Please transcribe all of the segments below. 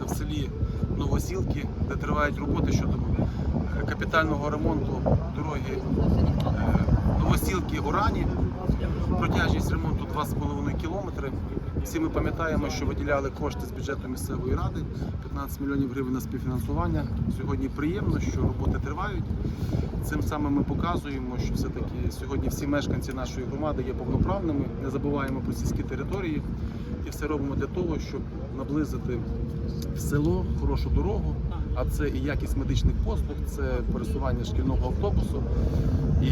знаходимося в селі Новосілки, де тривають роботи щодо е, капітального ремонту дороги е, Новосілки-Урані. Протяжність ремонту 2,5 кілометри. Всі ми пам'ятаємо, що виділяли кошти з бюджету місцевої ради 15 мільйонів гривень на співфінансування. Сьогодні приємно, що роботи тривають. Цим самим ми показуємо, що все-таки сьогодні всі мешканці нашої громади є повноправними. Не забуваємо про сільські території і все робимо для того, щоб наблизити в село хорошу дорогу. А це і якість медичних послуг, це пересування шкільного автобусу. І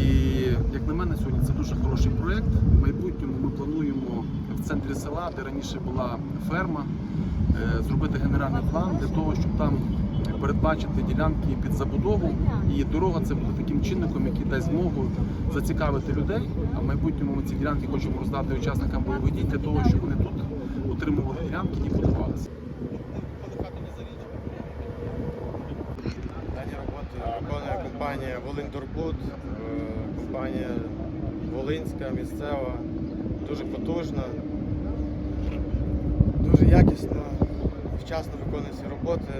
як на мене, сьогодні це дуже хороший проєкт. В майбутньому ми плануємо в центрі села, де раніше була ферма, е, зробити генеральний план для того, щоб там передбачити ділянки під забудову. І дорога це буде таким чинником, який дасть змогу зацікавити людей. А в майбутньому ми ці ділянки хочемо роздати учасникам бойових дій для того, щоб вони тут отримували ділянки і будувалися. Дані роботи компанія Волиньдорбуд, е, компанія Волинська, місцева, дуже потужна, дуже якісно, вчасно виконує всі роботи.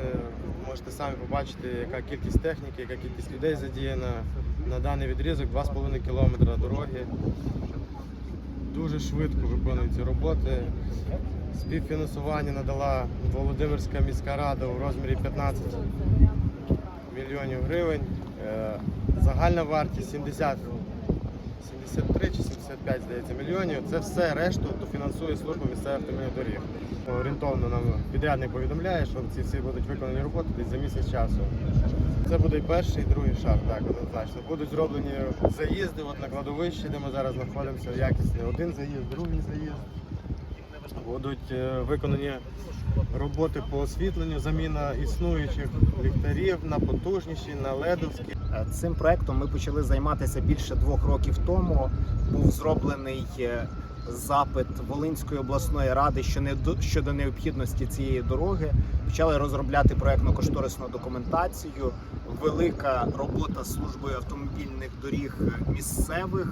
Можете самі побачити, яка кількість техніки, яка кількість людей задіяна на даний відрізок 2,5 кілометра дороги. Дуже швидко виконують ці роботи. Співфінансування надала Володимирська міська рада у розмірі 15 мільйонів гривень. Е, Загальна вартість 70, 73 чи 75, здається, мільйонів. Це все решту дофінансує служба місцевих автомобільних доріг. Орієнтовно нам підрядник повідомляє, що ці всі будуть виконані роботи десь за місяць часу. Це буде і перший, і другий шаг, так, однозначно. Будуть зроблені заїзди от на кладовищі, де ми зараз знаходимося, якісний один заїзд, другий заїзд. Будуть е, виконані роботи по освітленню, заміна існуючих ліхтарів на потужніші, на ледовські. Е, Цим проектом ми почали займатися більше двох років тому. Був зроблений е, запит Волинської обласної ради щодо- необхідності цієї дороги. Почали розробляти проектно-кошторисну документацію. Велика робота з службою автомобільних доріг місцевих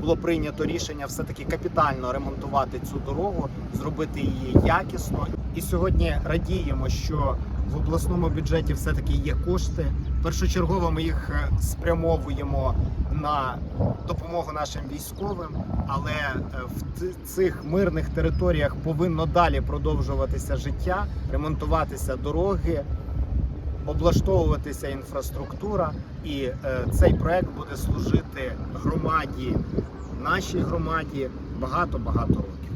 було прийнято рішення все таки капітально ремонтувати цю дорогу, зробити її якісно. І сьогодні радіємо, що в обласному бюджеті все таки є кошти. Першочергово ми їх спрямовуємо на допомогу нашим військовим, але цих мирних територіях повинно далі продовжуватися життя, ремонтуватися дороги, облаштовуватися інфраструктура, і е, цей проект буде служити громаді, нашій громаді багато багато років.